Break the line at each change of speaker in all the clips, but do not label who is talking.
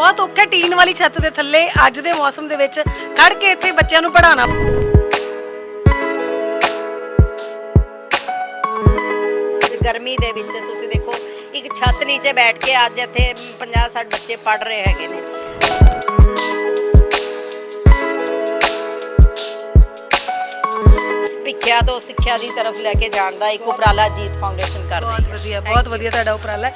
ਬਹੁਤ ਔਖਾ ਟੀਨ ਵਾਲੀ ਛੱਤ ਦੇ ਥੱਲੇ ਅੱਜ ਦੇ ਮੌਸਮ ਦੇ ਵਿੱਚ ਖੜ ਕੇ ਇੱਥੇ ਬੱਚਿਆਂ ਨੂੰ ਪੜ੍ਹਾਉਣਾ।
ਅੱਜ ਗਰਮੀ ਦੇ ਵਿੱਚ ਤੁਸੀਂ ਦੇਖੋ ਇੱਕ ਛੱਤ ਨੀਚੇ ਬੈਠ ਕੇ ਅੱਜ ਇੱਥੇ 50 60 ਬੱਚੇ ਪੜ ਰਹੇ ਹੈਗੇ ਨੇ। ਭਿੱਖਿਆ ਤੋਂ ਸਿੱਖਿਆ ਦੀ ਤਰਫ ਲੈ ਕੇ ਜਾਣ ਦਾ ਇੱਕ ਉਪਰਾਲਾ ਜੀਤ ਫਾਊਂਡੇਸ਼ਨ ਕਰ ਰਹੀ
ਬਹੁਤ
ਹੈ।
ਵਧੀਆ ਬਹੁਤ ਵਧੀਆ ਤੁਹਾਡਾ ਉਪਰਾਲਾ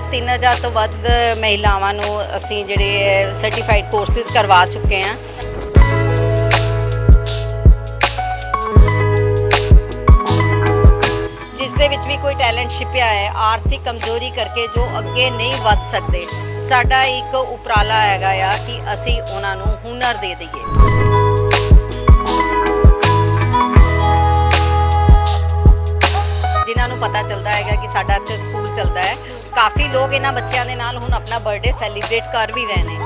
ਤੱਕ 3000 ਤੋਂ ਵੱਧ ਮਹਿਲਾਵਾਂ ਨੂੰ ਅਸੀਂ ਜਿਹੜੇ ਸਰਟੀਫਾਈਡ ਕੋਰਸਿਸ ਕਰਵਾ ਚੁੱਕੇ ਹਾਂ। ਜਿਸ ਦੇ ਵਿੱਚ ਵੀ ਕੋਈ ਟੈਲੈਂਟ ਛਿਪਿਆ ਹੈ, ਆਰਥਿਕ ਕਮਜ਼ੋਰੀ ਕਰਕੇ ਜੋ ਅੱਗੇ ਨਹੀਂ ਵੱਧ ਸਕਦੇ, ਸਾਡਾ ਇੱਕ ਉਪਰਾਲਾ ਹੈਗਾ ਆ ਕਿ ਅਸੀਂ ਉਹਨਾਂ ਨੂੰ ਹੁਨਰ ਦੇ ਦਈਏ। ਜਿਨ੍ਹਾਂ ਨੂੰ ਪਤਾ ਚੱਲਦਾ ਹੈਗਾ ਕਿ ਸਾਡਾ ਇੱਥੇ ਸਕੂਲ ਚੱਲਦਾ ਹੈ ਕਾਫੀ ਲੋਕ ਇਹਨਾਂ ਬੱਚਿਆਂ ਦੇ ਨਾਲ ਹੁਣ ਆਪਣਾ ਬਰਥਡੇ ਸੈਲੀਬ੍ਰੇਟ ਕਰ ਵੀ ਰਹੇ ਨੇ।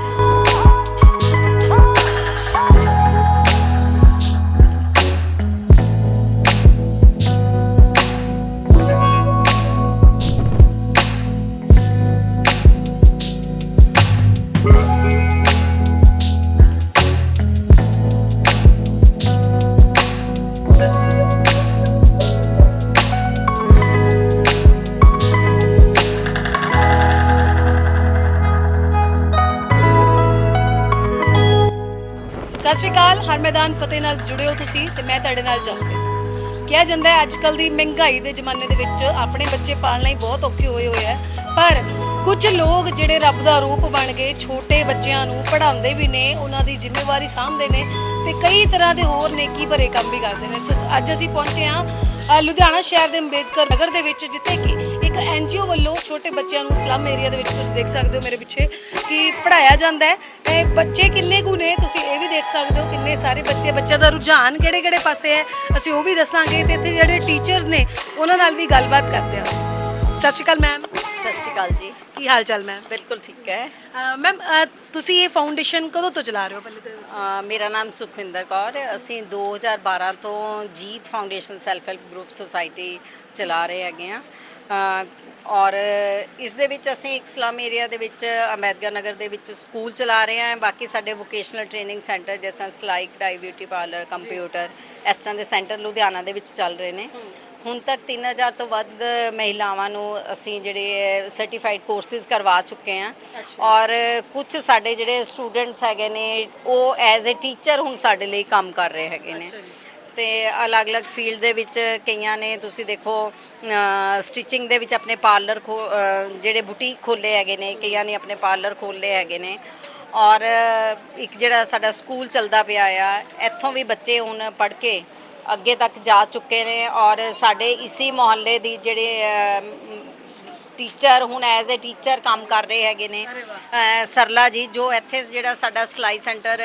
ਹਰ ਮੈਦਾਨ ਫਤਿਹ ਨਾਲ ਜੁੜੇ ਹੋ ਤੁਸੀਂ ਤੇ ਮੈਂ ਤੁਹਾਡੇ ਨਾਲ ਜਸਪ੍ਰੀਤ। ਕਿਹਾ ਜਾਂਦਾ ਹੈ ਅੱਜ ਕੱਲ ਦੀ ਮਹਿੰਗਾਈ ਦੇ ਜ਼ਮਾਨੇ ਦੇ ਵਿੱਚ ਆਪਣੇ ਬੱਚੇ ਪਾਲਣਾ ਹੀ ਬਹੁਤ ਔਖੇ ਹੋਏ ਹੋਏ ਆ ਪਰ ਕੁਝ ਲੋਕ ਜਿਹੜੇ ਰੱਬ ਦਾ ਰੂਪ ਬਣ ਕੇ ਛੋਟੇ ਬੱਚਿਆਂ ਨੂੰ ਪੜ੍ਹਾਉਂਦੇ ਵੀ ਨੇ, ਉਹਨਾਂ ਦੀ ਜ਼ਿੰਮੇਵਾਰੀ ਸਾਂਭਦੇ ਨੇ ਤੇ ਕਈ ਤਰ੍ਹਾਂ ਦੇ ਹੋਰ ਨੇਕੀ ਭਰੇ ਕੰਮ ਵੀ ਕਰਦੇ ਨੇ। ਸੋ ਅੱਜ ਅਸੀਂ ਪਹੁੰਚੇ ਹਾਂ ਲੁਧਿਆਣਾ ਸ਼ਹਿਰ ਦੇ ਅੰਬੇਦਕਰ ਨਗਰ ਦੇ ਵਿੱਚ, ਜਿੱਥੇ ਕਿ ਇੱਕ ਐਨਜੀਓ ਵੱਲੋਂ ਛੋਟੇ ਬੱਚਿਆਂ ਨੂੰ ਸਲਮ ਏਰੀਆ ਦੇ ਵਿੱਚ ਤੁਸੀਂ ਦੇਖ ਸਕਦੇ ਹੋ ਮੇਰੇ ਪਿੱਛੇ ਕਿ ਪੜਾਇਆ ਜਾਂਦਾ ਹੈ। ਇਹ ਬੱਚੇ ਕਿੰਨੇ ਕੁ ਨੇ ਤੁਸੀਂ ਇਹ ਵੀ ਦੇਖ ਸਕਦੇ ਹੋ ਕਿੰਨੇ ਸਾਰੇ ਬੱਚੇ ਬੱਚਿਆਂ ਦਾ ਰੁਝਾਨ ਕਿਹੜੇ ਕਿਹੜੇ ਪਾਸੇ ਹੈ ਅਸੀਂ ਉਹ ਵੀ ਦੱਸਾਂਗੇ ਤੇ ਇੱਥੇ ਜਿਹੜੇ ਟੀਚਰਸ ਨੇ ਉਹਨਾਂ ਨਾਲ ਵੀ ਗੱਲਬਾਤ ਕਰਦੇ ਹਾਂ ਅਸੀਂ। ਸਤਿ ਸ਼੍ਰੀ ਅਕਾਲ ਮੈਮ
ਸਤਿ ਸ਼੍ਰੀ ਅਕਾਲ ਜੀ।
ਕੀ ਹਾਲ ਚਾਲ ਮੈਮ
ਬਿਲਕੁਲ ਠੀਕ ਹੈ।
ਮੈਮ ਤੁਸੀਂ ਇਹ ਫਾਊਂਡੇਸ਼ਨ ਕਦੋਂ ਤੋਂ ਚਲਾ ਰਹੇ ਹੋ ਪਹਿਲੇ ਤਾਂ ਇਹ ਦੱਸੋ।
ਅ, ਮੇਰਾ ਨਾਮ ਸੁਖਵਿੰਦਰ ਕੌਰ ਹੈ। ਅਸੀਂ 2012 ਤੋਂ Jeet foundation self help group society ਚਲਾ ਰਹੇ ਹੈਗੇ ਆ ਔਰ ਇਸ ਦੇ ਵਿੱਚ ਅਸੀਂ ਇੱਕ ਸਲਮ ਏਰੀਆ ਦੇ ਵਿੱਚ ਅੰਬੇਦਕਰ ਨਗਰ ਦੇ ਵਿੱਚ ਸਕੂਲ ਚਲਾ ਰਹੇ ਹਾਂ। ਬਾਕੀ ਸਾਡੇ ਵੋਕੇਸ਼ਨਲ ਟ੍ਰੇਨਿੰਗ ਸੈਂਟਰ ਜਿਸ ਤਰ੍ਹਾਂ ਸਿਲਾਈ ਕਢਾਈ ਬਿਊਟੀ ਪਾਰਲਰ ਕੰਪਿਊਟਰ ਇਸ ਤਰ੍ਹਾਂ ਦੇ ਸੈਂਟਰ ਲੁਧਿਆਣਾ ਦੇ ਵਿੱਚ ਚੱਲ ਰਹੇ ਨੇ। ਹੁਣ ਤੱਕ 3000 ਤੋਂ ਵੱਧ ਮਹਿਲਾਵਾਂ ਨੂੰ ਅਸੀਂ ਜਿਹੜੇ ਸਰਟੀਫਾਈਡ ਕੋਰਸਿਸ ਕਰਵਾ ਚੁੱਕੇ ਹਾਂ। ਔਰ ਕੁਝ ਸਾਡੇ ਜਿਹੜੇ ਸਟੂਡੈਂਟਸ ਹੈਗੇ ਨੇ ਉਹ ਐਜ਼ ਅ ਟੀਚਰ ਹੁਣ ਸਾਡੇ ਲਈ ਕੰਮ ਕਰ ਰਹੇ ਹੈਗੇ ਨੇ। ਤੇ ਅਲੱਗ-ਅਲੱਗ ਫੀਲਡ ਦੇ ਵਿੱਚ ਕਈਆਂ ਨੇ, ਤੁਸੀਂ ਦੇਖੋ ਸਟਿਚਿੰਗ ਦੇ ਵਿੱਚ ਆਪਣੇ ਪਾਰਲਰ ਜਿਹੜੇ ਬੁਟੀਕ ਖੋਲੇ ਹੈਗੇ ਨੇ, ਕਈਆਂ ਨੇ ਆਪਣੇ ਪਾਰਲਰ ਖੋਲੇ ਹੈਗੇ ਨੇ। ਔਰ, ਇੱਕ ਜਿਹੜਾ ਸਾਡਾ ਸਕੂਲ ਚੱਲਦਾ ਪਿਆ ਆ, ਇੱਥੋਂ ਵੀ ਬੱਚੇ ਹੁਣ ਪੜ੍ਹ ਕੇ ਅੱਗੇ ਤੱਕ ਜਾ ਚੁੱਕੇ ਨੇ। ਔਰ ਸਾਡੇ ਇਸੀ ਮੁਹੱਲੇ ਦੀ ਜਿਹੜੇ ਟੀਚਰ ਹੁਣ ਐਜ਼ ਅ ਟੀਚਰ ਕੰਮ ਕਰ ਰਹੇ ਹੈਗੇ ਨੇ। ਸਰਲਾ ਜੀ ਜੋ ਇੱਥੇ ਜਿਹੜਾ ਸਾਡਾ ਸਿਲਾਈ ਸੈਂਟਰ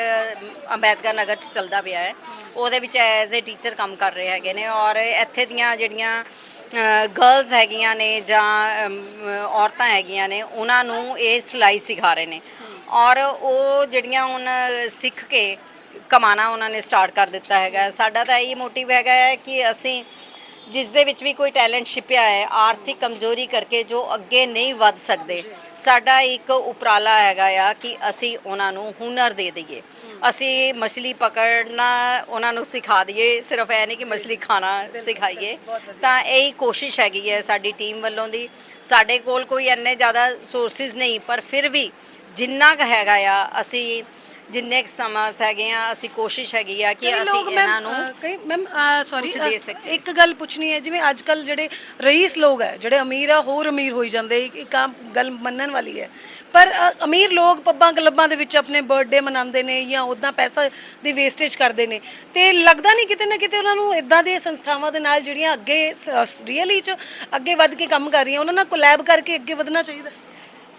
ਅੰਬੇਦਕਰ ਨਗਰ 'ਚ ਚੱਲਦਾ ਪਿਆ ਹੈ ਉਹਦੇ ਵਿੱਚ ਐਜ਼ ਅ ਟੀਚਰ ਕੰਮ ਕਰ ਰਹੇ ਹੈਗੇ ਨੇ ਔਰ ਇੱਥੇ ਦੀਆਂ ਜਿਹੜੀਆਂ ਗਰਲਸ ਹੈਗੀਆਂ ਨੇ ਜਾਂ ਅਮ, ਔਰਤਾਂ ਹੈਗੀਆਂ ਨੇ ਉਹਨਾਂ ਨੂੰ ਇਹ ਸਿਲਾਈ ਸਿਖਾ ਰਹੇ ਨੇ। ਔਰ ਉਹ ਜਿਹੜੀਆਂ ਹੁਣ ਸਿੱਖ ਕੇ ਕਮਾਣਾ ਉਹਨਾਂ ਨੇ ਸਟਾਰਟ ਕਰ ਦਿੱਤਾ ਹੈਗਾ। ਸਾਡਾ ਤਾਂ ਇਹ ਮੋਟਿਵ ਹੈਗਾ ਹੈ ਕਿ ਅਸੀਂ ਜਿਸ ਦੇ ਵਿੱਚ ਵੀ ਕੋਈ ਟੈਲੈਂਟ ਛਿਪਿਆ ਹੈ ਆਰਥਿਕ ਕਮਜ਼ੋਰੀ ਕਰਕੇ ਜੋ ਅੱਗੇ ਨਹੀਂ ਵੱਧ ਸਕਦੇ। ਸਾਡਾ ਇੱਕ ਉਪਰਾਲਾ ਹੈਗਾ ਆ ਕਿ ਅਸੀਂ ਉਹਨਾਂ ਨੂੰ ਹੁਨਰ ਦੇ ਦਈਏ। ਅਸੀਂ ਮਛਲੀ ਪਕੜਨਾ ਉਹਨਾਂ ਨੂੰ ਸਿਖਾ ਦਈਏ ਸਿਰਫ ਇਹ ਨਹੀਂ ਕਿ ਮਛਲੀ ਖਾਣਾ ਸਿਖਾਈਏ। ਤਾਂ ਇਹੀ ਕੋਸ਼ਿਸ਼ ਹੈਗੀ ਹੈ ਸਾਡੀ ਟੀਮ ਵੱਲੋਂ ਦੀ। ਸਾਡੇ ਕੋਲ ਕੋਈ ਇੰਨੇ ਜ਼ਿਆਦਾ ਸੋਰਸਿਸ ਨਹੀਂ ਪਰ ਫਿਰ ਵੀ ਜਿੰਨਾ ਕੁ ਹੈਗਾ ਆ ਅਸੀਂ ਜਿੰਨੇ ਕੁ ਸਮਰਥ ਹੈਗੇ ਆ ਅਸੀਂ ਕੋਸ਼ਿਸ਼ ਹੈਗੀ ਆ ਕਿ ਅਸੀਂ ਇਹਨਾਂ ਨੂੰ
ਕਈ ਮੈਮ ਸੌਰੀ
ਕੁਛ ਦੇ ਸਕਦੇ।
ਇੱਕ ਗੱਲ ਪੁੱਛਣੀ ਹੈ ਜਿਵੇਂ ਅੱਜ ਕੱਲ ਜਿਹੜੇ ਰਈਸ ਲੋਕ ਹੈ ਜਿਹੜੇ ਅਮੀਰ ਆ ਹੋਰ ਅਮੀਰ ਹੋਈ ਜਾਂਦੇ ਇੱਕ ਇੱਕ ਆਮ ਗੱਲ ਮੰਨਣ ਵਾਲੀ ਹੈ। ਪਰ ਅ, ਅਮੀਰ ਲੋਕ ਪੱਬਾਂ ਕਲੱਬਾਂ ਦੇ ਵਿੱਚ ਆਪਣੇ ਬਰਥਡੇ ਮਨਾਉਂਦੇ ਨੇ ਜਾਂ ਉਦਾਂ ਪੈਸਾ ਦੀ ਵੇਸਟੇਜ ਕਰਦੇ ਨੇ। ਤੇ ਲੱਗਦਾ ਨਹੀਂ ਕਿਤੇ ਨਾ ਕਿਤੇ ਉਹਨਾਂ ਨੂੰ ਇਦਾਂ ਦੀਆਂ ਸੰਸਥਾਵਾਂ ਦੇ ਨਾਲ ਜਿਹੜੀਆਂ ਅੱਗੇ ਰੀਅਲੀ ਚ ਅੱਗੇ ਵੱਧ ਕੇ ਕੰਮ ਕਰ ਰਹੀਆਂ ਉਹਨਾਂ ਨਾਲ ਕੋਲੈਬ ਕਰਕੇ ਅੱਗੇ ਵਧਣਾ ਚਾਹੀਦਾ।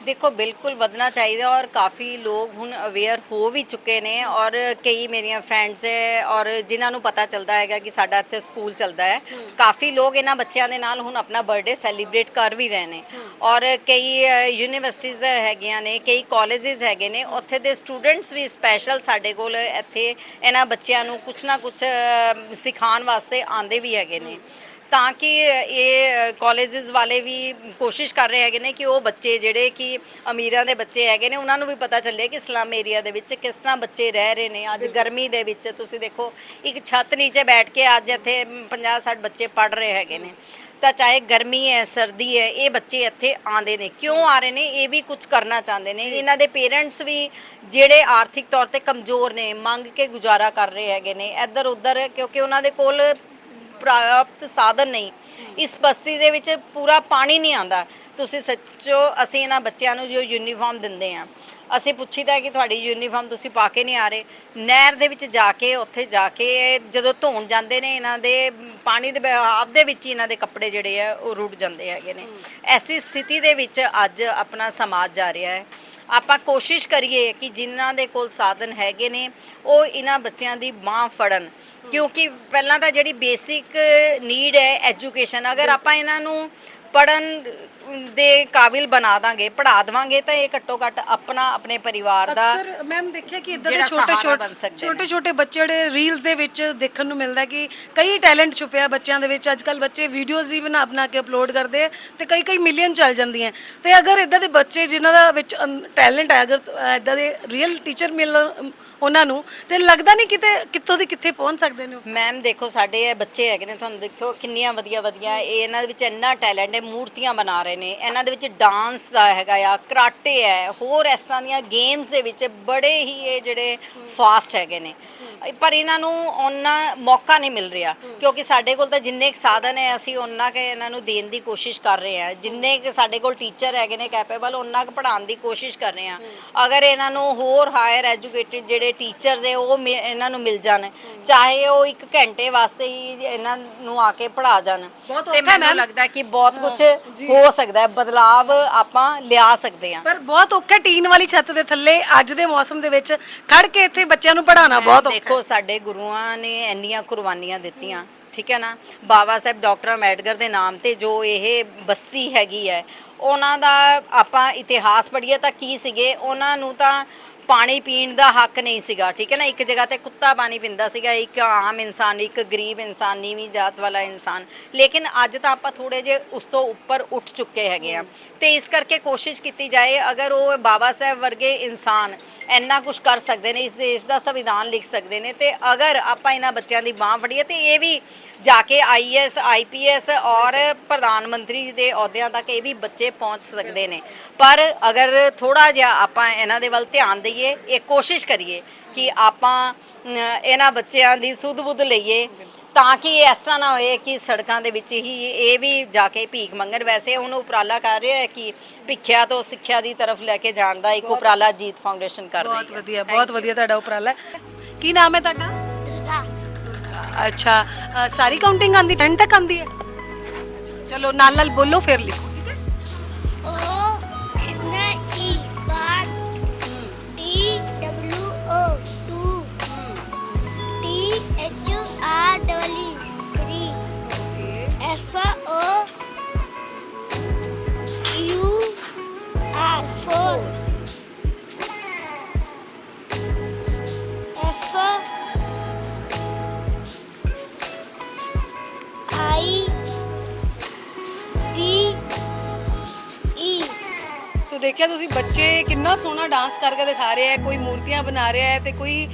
ਦੇਖੋ ਬਿਲਕੁਲ ਵਧਣਾ ਚਾਹੀਦਾ ਔਰ ਕਾਫੀ ਲੋਕ ਹੁਣ ਅਵੇਅਰ ਹੋ ਵੀ ਚੁੱਕੇ ਨੇ ਔਰ ਕਈ ਮੇਰੀਆਂ ਫਰੈਂਡਸ ਹੈ ਔਰ ਜਿਨ੍ਹਾਂ ਨੂੰ ਪਤਾ ਚੱਲਦਾ ਹੈਗਾ ਕਿ ਸਾਡਾ ਇੱਥੇ ਸਕੂਲ ਚੱਲਦਾ ਹੈ ਕਾਫੀ ਲੋਕ ਇਹਨਾਂ ਬੱਚਿਆਂ ਦੇ ਨਾਲ ਹੁਣ ਆਪਣਾ ਬਰਥਡੇ ਸੈਲੀਬ੍ਰੇਟ ਕਰ ਵੀ ਰਹੇ ਨੇ। ਔਰ ਕਈ ਯੂਨੀਵਰਸਿਟੀਜ਼ ਹੈਗੀਆਂ ਨੇ ਕਈ ਕਾਲਜਸ ਹੈਗੇ ਨੇ ਉੱਥੇ ਦੇ ਸਟੂਡੈਂਟਸ ਵੀ ਸਪੈਸ਼ਲ ਸਾਡੇ ਕੋਲ ਇੱਥੇ ਇਹਨਾਂ ਬੱਚਿਆਂ ਨੂੰ ਕੁਝ ਨਾ ਕੁਝ ਸਿਖਾਉਣ ਵਾਸਤੇ ਆਉਂਦੇ ਵੀ ਹੈਗੇ ਨੇ। ਤਾਂ ਕਿ ਇਹ ਕਾਲਜਸ ਵਾਲੇ ਵੀ ਕੋਸ਼ਿਸ਼ ਕਰ ਰਹੇ ਹੈਗੇ ਨੇ ਕਿ ਉਹ ਬੱਚੇ ਜਿਹੜੇ ਕਿ ਅਮੀਰਾਂ ਦੇ ਬੱਚੇ ਹੈਗੇ ਨੇ ਉਹਨਾਂ ਨੂੰ ਵੀ ਪਤਾ ਚੱਲੇ ਕਿ ਸਲਮ ਏਰੀਆ ਦੇ ਵਿੱਚ ਕਿਸ ਤਰ੍ਹਾਂ ਬੱਚੇ ਰਹਿ ਰਹੇ ਨੇ। ਅੱਜ ਗਰਮੀ ਦੇ ਵਿੱਚ ਤੁਸੀਂ ਦੇਖੋ ਇੱਕ ਛੱਤ ਨੀਚੇ ਬੈਠ ਕੇ ਅੱਜ ਇੱਥੇ 50 60 ਬੱਚੇ ਪੜ ਰਹੇ ਹੈਗੇ ਨੇ। ਤਾਂ ਚਾਹੇ ਗਰਮੀ ਹੈ ਸਰਦੀ ਹੈ ਇਹ ਬੱਚੇ ਇੱਥੇ ਆਉਂਦੇ ਨੇ। ਕਿਉਂ ਆ ਰਹੇ ਨੇ? ਇਹ ਵੀ ਕੁਝ ਕਰਨਾ ਚਾਹੁੰਦੇ ਨੇ। ਇਹਨਾਂ ਦੇ ਪੇਰੈਂਟਸ ਵੀ ਜਿਹੜੇ ਆਰਥਿਕ ਤੌਰ ਤੇ ਕਮਜ਼ੋਰ ਨੇ ਮੰਗ ਕੇ ਗੁਜ਼ਾਰਾ ਕਰ ਰਹੇ ਹੈਗੇ ਨੇ। ਇੱਧਰ ਉੱਧਰ ਕਿਉਂਕਿ ਉਹਨਾਂ ਦੇ ਕੋਲ ਪ੍ਰਾਪਤ ਸਾਧਨ ਨਹੀਂ। ਇਸ ਬਸਤੀ ਦੇ ਵਿੱਚ ਪੂਰਾ ਪਾਣੀ ਨਹੀਂ ਆਂਦਾ ਤੁਸੀਂ ਸੱਚੋ ਅਸੀਂ ਇਹਨਾਂ ਬੱਚਿਆਂ ਨੂੰ ਜੋ ਯੂਨੀਫਾਰਮ ਦਿੰਦੇ ਆ ਅਸੀਂ ਪੁੱਛੀਦਾ ਕਿ ਤੁਹਾਡੀ ਯੂਨੀਫਾਰਮ ਤੁਸੀਂ ਪਾ ਕੇ ਨਹੀਂ ਆ ਰਹੇ। ਨਹਿਰ ਦੇ ਵਿੱਚ ਜਾ ਕੇ, ਉੱਥੇ ਜਾ ਕੇ, ਜਦੋਂ ਧੋਣ ਜਾਂਦੇ ਨੇ ਇਹਨਾਂ ਦੇ, ਪਾਣੀ ਦੇ ਬਹਾਵ ਦੇ ਵਿੱਚ ਇਹਨਾਂ ਦੇ ਕੱਪੜੇ ਜਿਹੜੇ ਆ, ਉਹ ਰੁੱਟ ਜਾਂਦੇ ਹੈਗੇ ਨੇ। ਐਸੀ ਸਥਿਤੀ ਦੇ ਵਿੱਚ ਅੱਜ ਆਪਣਾ ਸਮਾਜ ਜਾ ਰਿਹਾ ਹੈ। ਆਪਾਂ ਕੋਸ਼ਿਸ਼ ਕਰੀਏ ਕਿ ਜਿਨ੍ਹਾਂ ਦੇ ਕੋਲ ਸਾਧਨ ਹੈਗੇ ਨੇ, ਉਹ ਇਹਨਾਂ ਬੱਚਿਆਂ ਦੀ ਬਾਹ ਫੜਨ। ਕਿਉਂਕਿ ਪਹਿਲਾਂ ਤਾਂ ਜਿਹੜੀ ਬੇਸਿਕ ਨੀਡ ਹੈ ਐਜੂਕੇਸ਼ਨ ਅਗਰ ਆਪਾਂ ਇਹਨਾਂ ਨੂੰ ਪੜਨ ਦੇ ਕਾਬਿਲ ਬਣਾ ਦਾਂਗੇ ਪੜ੍ਹਾ ਦੇਵਾਂਗੇ ਤਾਂ ਇਹ ਘੱਟੋ ਘੱਟ ਆਪਣਾ ਆਪਣੇ ਪਰਿਵਾਰ ਦਾ
ਅਕਸਰ ਮੈਮ ਦੇਖਿਆ ਕਿ ਇਦਾਂ ਦੇ
ਜਿਹੜਾ
ਛੋਟੇ
ਸਹਾਰਾ
ਛੋਟੇ
ਬਣ ਸਕਦੇ ਨੇ।
ਛੋਟੇ ਛੋਟੇ ਬੱਚੇ ਜਿਹੜੇ ਰੀਲਸ ਦੇ ਵਿੱਚ ਦੇਖਣ ਨੂੰ ਮਿਲਦਾ ਕਿ ਕਈ ਟੈਲੈਂਟ ਛੁਪਿਆ ਬੱਚਿਆਂ ਦੇ ਵਿੱਚ ਅੱਜ ਕੱਲ ਬੱਚੇ ਵੀਡੀਓਜ਼ ਵੀ ਬਣਾ ਬਣਾ ਕੇ ਅਪਲੋਡ ਕਰਦੇ ਆ ਤੇ ਕਈ ਕਈ ਮਿਲੀਅਨ ਚੱਲ ਜਾਂਦੀਆਂ ਤੇ ਅਗਰ ਇਦਾਂ ਦੇ ਬੱਚੇ ਜਿਨ੍ਹਾਂ ਦਾ ਵਿੱਚ ਟੈਲੈਂਟ ਹੈ ਅਗਰ ਇਦਾਂ ਦੇ ਰੀਅਲ ਟੀਚਰ ਮਿਲ ਉਹਨਾਂ ਨੂੰ ਤੇ ਲੱਗਦਾ ਨਹੀਂ ਕਿਤੇ ਕਿੱਥੋਂ ਦੀ ਕਿੱਥੇ ਪਹੁੰਚ ਸਕਦੇ ਨੇ ਉਹ।
ਮੈਮ ਦੇਖੋ ਸਾਡੇ ਇਹ ਬੱਚੇ ਹੈਗੇ ਨੇ ਤੁਹਾਨੂੰ ਦੇਖੋ ਕਿੰਨੀਆਂ ਵਧੀਆ ਵਧੀਆ ਇਹ ਇਹਨਾਂ ਦੇ ਵਿੱਚ ਇੰਨਾ ਟੈਲੈਂਟ ਹੈ ਮੂਰਤੀਆਂ ਬਣਾ ਰਹੇ ਨੇ। ਇਹਨਾਂ ਦੇ ਵਿੱਚ ਡਾਂਸ ਦਾ ਹੈਗਾ ਆ, ਕਰਾਟੇ ਹੈ, ਹੋਰ ਇਸ ਤਰ੍ਹਾਂ ਦੀਆਂ ਗੇਮਸ ਦੇ ਵਿੱਚ ਬੜੇ ਹੀ ਇਹ ਜਿਹੜੇ ਫਾਸਟ ਹੈਗੇ ਨੇ। ਪਰ ਇਹਨਾਂ ਨੂੰ ਉਹਨਾਂ ਮੌਕਾ ਨਹੀਂ ਮਿਲ ਰਿਹਾ ਕਿਉਂਕਿ ਸਾਡੇ ਕੋਲ ਤਾਂ ਜਿੰਨੇ ਸਾਧਨ ਹੈ ਅਸੀਂ ਉਹਨਾਂ ਕੇ ਇਹਨਾਂ ਨੂੰ ਦੇਣ ਦੀ ਕੋਸ਼ਿਸ਼ ਕਰ ਰਹੇ ਹਾਂ। ਜਿੰਨੇ ਕੁ ਸਾਡੇ ਕੋਲ ਟੀਚਰ ਹੈਗੇ ਨੇ ਕੈਪੇਬਲ ਉਹਨਾਂ ਕੁ ਪੜ੍ਹਾਉਣ ਦੀ ਕੋਸ਼ਿਸ਼ ਕਰ ਰਹੇ ਹਾਂ। ਅਗਰ ਇਹਨਾਂ ਨੂੰ ਹੋਰ ਹਾਇਰ ਐਜੂਕੇਟਿਡ ਜਿਹੜੇ ਟੀਚਰਸ ਹੈ ਉਹ ਮਿ- ਇਹਨਾਂ ਨੂੰ ਮਿਲ ਜਾਣ ਚਾਹੇ ਉਹ ਇੱਕ ਘੰਟੇ ਵਾਸਤੇ ਹੀ ਇਹਨਾਂ ਨੂੰ ਆ ਕੇ ਪੜ੍ਹਾ ਜਾਣ।
ਬਹੁਤ
ਤੇ
ਔਖਾ ਹੈ
ਮੈਨੂੰ
ਮੈਮ।
ਲੱਗਦਾ ਕਿ ਬਹੁਤ ਕੁਝ ਹੋ ਸਕਦਾ ਹੈ ਬਦਲਾਵ ਆਪਾਂ ਲਿਆ ਸਕਦੇ ਹਾਂ।
ਪਰ ਬਹੁਤ ਔਖਾ ਟੀਨ ਵਾਲੀ ਛੱਤ ਦੇ ਥੱਲੇ ਅੱਜ ਦੇ ਮੌਸਮ ਦੇ ਵਿੱਚ ਖੜ ਕੇ ਇੱਥੇ ਬੱਚਿਆਂ ਨੂੰ ਪੜ੍ਹਾਉਣਾ ਬਹੁਤ ਔਖਾ
ਦੇਖੋ, ਸਾਡੇ ਗੁਰੂਆਂ ਨੇ ਇੰਨੀਆਂ ਕੁਰਬਾਨੀਆਂ ਦਿੱਤੀਆਂ, ਠੀਕ ਹੈ ਨਾ? ਬਾਬਾ ਸਾਹਿਬ ਡਾਕਟਰ ਅੰਬੇਡਕਰ ਦੇ ਨਾਮ ਤੇ ਜੋ ਇਹ ਬਸਤੀ ਹੈਗੀ ਹੈ, ਉਹਨਾਂ ਦਾ ਆਪਾਂ ਇਤਿਹਾਸ ਪੜ੍ਹੀਏ ਤਾਂ ਕੀ ਸੀਗੇ? ਉਹਨਾਂ ਨੂੰ ਤਾਂ ਪਾਣੀ ਪੀਣ ਦਾ ਹੱਕ ਨਹੀਂ ਸੀਗਾ, ਠੀਕ ਹੈ ਨਾ? ਇੱਕ ਜਗ੍ਹਾ ਤੇ ਕੁੱਤਾ ਪਾਣੀ ਪੀਂਦਾ ਸੀਗਾ, ਇੱਕ ਆਮ ਇਨਸਾਨ, ਇੱਕ ਗਰੀਬ ਇਨਸਾਨ, ਨੀਵੀਂ ਜਾਤ ਵਾਲਾ ਇਨਸਾਨ। ਲੇਕਿਨ ਅੱਜ ਤਾਂ ਆਪਾਂ ਥੋੜੇ ਜੇ ਉਸ ਤੋਂ ਉੱਪਰ ਉੱਠ ਚੁੱਕੇ ਹੈਗੇ ਆ ਤੇ ਇਸ ਕਰਕੇ ਕੋਸ਼ਿਸ਼ ਕੀਤੀ ਜਾਏ, ਅਗਰ ਉਹ ਬਾਬਾ ਸਾਹਿਬ ਵਰਗੇ ਇਨਸਾਨ ਇੰਨਾ ਕੁਝ ਕਰ ਸਕਦੇ ਨੇ, ਇਸ ਦੇਸ਼ ਦਾ ਸੰਵਿਧਾਨ ਲਿਖ ਸਕਦੇ ਨੇ, ਤੇ ਅਗਰ ਆਪਾਂ ਇਹਨਾਂ ਬੱਚਿਆਂ ਦੀ ਬਾਹ ਫੜੀਏ, ਤੇ ਇਹ ਵੀ ਜਾ ਕੇ ਆਈਐਸ ਆਈਪੀਐਸ ਔਰ ਪ੍ਰਧਾਨ ਮੰਤਰੀ ਦੇ ਅਹੁਦਿਆਂ ਤੱਕ ਇਹ ਵੀ ਬੱਚੇ ਪਹੁੰਚ ਸਕਦੇ ਨੇ। ਪਰ ਅਗਰ ਥੋੜਾ ਜਿਹਾ ਆਪਾਂ ਇਹਨਾਂ ਦੇ ਵੱਲ ਧਿਆਨ ਦਈਏ ਇਹ ਕੋਸ਼ਿਸ਼ ਕਰੀਏ ਕਿ ਆਪਾਂ ਇਹਨਾਂ ਬੱਚਿਆਂ ਦੀ ਸੁੱਧ ਬੁੱਧ ਲਈਏ ਤਾਂ ਕਿ ਇਸ ਤਰ੍ਹਾਂ ਨਾ ਹੋਏ ਕਿ ਸੜਕਾਂ ਦੇ ਵਿੱਚ ਹੀ ਇਹ ਵੀ ਜਾ ਕੇ ਭੀਖ ਮੰਗਣ। ਵੈਸੇ ਉਹਨੂੰ ਉਪਰਾਲਾ ਕਰ ਰਿਹਾ ਹੈ ਕਿ ਭਿੱਖਿਆ ਤੋਂ ਸਿੱਖਿਆ ਦੀ ਤਰਫ ਲੈ ਕੇ ਜਾਣ ਦਾ ਇੱਕ ਉਪਰਾਲਾ ਜੀਤ ਫਾਊਂਡੇਸ਼ਨ ਕਰ ਰਹੀ ਹੈ।
ਬਹੁਤ ਵਧੀਆ ਬਹੁਤ ਵਧੀਆ ਤੁਹਾਡਾ ਉਪਰਾਲਾ। ਕੀ ਨਾਮ ਹੈ ਤੁਹਾਡਾ?
ਦੁਰਗਾ।
ਅੱਛਾ ਅ, ਸਾਰੀ ਕਾਊਂਟਿੰਗ ਆਂਦੀ 10 ਤੱਕ ਆਂਦੀ ਹੈ? ਚਲੋ ਨਾਲ ਨਾਲ ਬੋਲੋ ਫਿਰ ਲਿਖੋ ਠੀਕ ਹੈ? ਦੇਖਿਆ ਤੁਸੀਂ ਬੱਚੇ ਕਿੰਨਾ ਸੋਹਣਾ ਡਾਂਸ ਕਰਕੇ ਦਿਖਾ ਰਹੇ ਹੈ, ਕੋਈ ਮੂਰਤੀਆਂ ਬਣਾ ਰਿਹਾ ਹੈ ਤੇ ਕੋਈ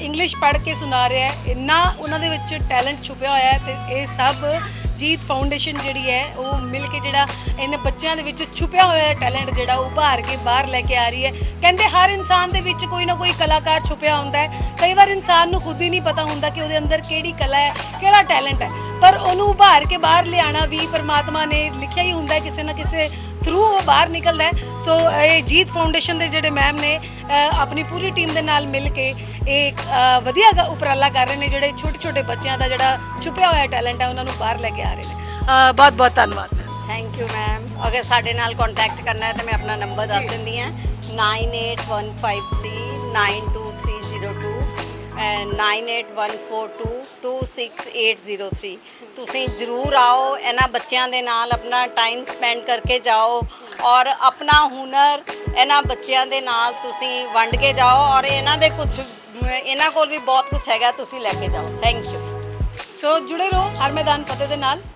ਇੰਗਲਿਸ਼ ਪੜ੍ਹ ਕੇ ਸੁਣਾ ਰਿਹਾ ਹੈ। ਇੰਨਾ ਉਹਨਾਂ ਦੇ ਵਿੱਚ ਟੈਲੈਂਟ ਛੁਪਿਆ ਹੋਇਆ ਹੈ ਤੇ ਇਹ ਸਭ ਜੀਤ ਫਾਊਂਡੇਸ਼ਨ ਜਿਹੜੀ ਹੈ, ਉਹ ਮਿਲ ਕੇ ਜਿਹੜਾ ਇਹਨਾਂ ਬੱਚਿਆਂ ਦੇ ਵਿੱਚ ਛੁਪਿਆ ਹੋਇਆ ਟੈਲੈਂਟ ਜਿਹੜਾ, ਉਹ ਉਭਾਰ ਕੇ ਬਾਹਰ ਲੈ ਕੇ ਆ ਰਹੀ ਹੈ। ਕਹਿੰਦੇ ਹਰ ਇਨਸਾਨ ਦੇ ਵਿੱਚ ਕੋਈ ਨਾ ਕੋਈ ਕਲਾਕਾਰ ਛੁਪਿਆ ਹੁੰਦਾ ਹੈ। ਕਈ ਵਾਰ ਇਨਸਾਨ ਨੂੰ ਖੁਦ ਹੀ ਨਹੀਂ ਪਤਾ ਹੁੰਦਾ ਕਿ ਉਹਦੇ ਅੰਦਰ ਕਿਹੜੀ ਕਲਾ ਹੈ, ਕਿਹੜਾ ਟੈਲੈਂਟ ਹੈ। ਪਰ ਉਹਨੂੰ ਉਭਾਰ ਕੇ ਬਾਹਰ ਲਿਆਣਾ ਵੀ ਪਰਮਾਤਮਾ ਨੇ ਲਿਖਿਆ ਹੀ ਹੁੰਦਾ ਕਿਸੇ ਨਾ ਕਿਸੇ ਥਰੂ ਉਹ ਬਾਹਰ ਨਿਕਲਦਾ ਹੈ। ਸੋ ਇਹ ਜੀਤ ਫਾਊਂਡੇਸ਼ਨ ਦੇ ਜਿਹੜੇ ਮੈਮ ਨੇ ਆਪਣੀ ਪੂਰੀ ਟੀਮ ਦੇ ਨਾਲ ਮਿਲ ਕੇ ਇਹ ਵਧੀਆ ਉਪਰਾਲਾ ਕਰ ਰਹੇ ਨੇ ਜਿਹੜੇ ਛੋਟੇ ਛੋਟੇ ਬੱਚਿਆਂ ਦਾ ਜਿਹੜਾ ਛੁਪਿਆ ਹੋਇਆ ਟੈਲੈਂਟ ਹੈ ਉਹਨਾਂ ਨੂੰ ਬਾਹਰ ਲੈ ਕੇ ਆ ਰਹੇ ਨੇ। ਬਹੁਤ ਬਹੁਤ ਧੰਨਵਾਦ।
ਥੈਂਕ ਯੂ ਮੈਮ ਅਗਰ ਸਾਡੇ ਨਾਲ ਕੰਟੈਕਟ ਕਰਨਾ ਹੈ ਤਾਂ ਮੈਂ ਆਪਣਾ ਨੰਬਰ ਦੱਸ ਦਿੰਦੀ ਹਾਂ। 9815392302 ਐਂਡ 9814226803 ਤੁਸੀਂ ਜਰੂਰ ਆਓ, ਇਹਨਾਂ ਬੱਚਿਆਂ ਦੇ ਨਾਲ ਆਪਣਾ ਟਾਈਮ ਸਪੈਂਡ ਕਰਕੇ ਜਾਓ ਔਰ ਆਪਣਾ ਹੁਨਰ ਇਹਨਾਂ ਬੱਚਿਆਂ ਦੇ ਨਾਲ ਤੁਸੀਂ ਵੰਡ ਕੇ ਜਾਓ ਔਰ ਇਹਨਾਂ ਦੇ ਕੁਝ ਇਹਨਾਂ ਕੋਲ ਵੀ ਬਹੁਤ ਕੁਝ ਹੈਗਾ, ਤੁਸੀਂ ਲੈ ਕੇ ਜਾਓ। ਥੈਂਕ ਯੂ
ਸੋ ਜੁੜੇ ਰਹੋ ਹਰ ਮੈਦਾਨ ਫਤਿਹ ਦੇ ਨਾਲ।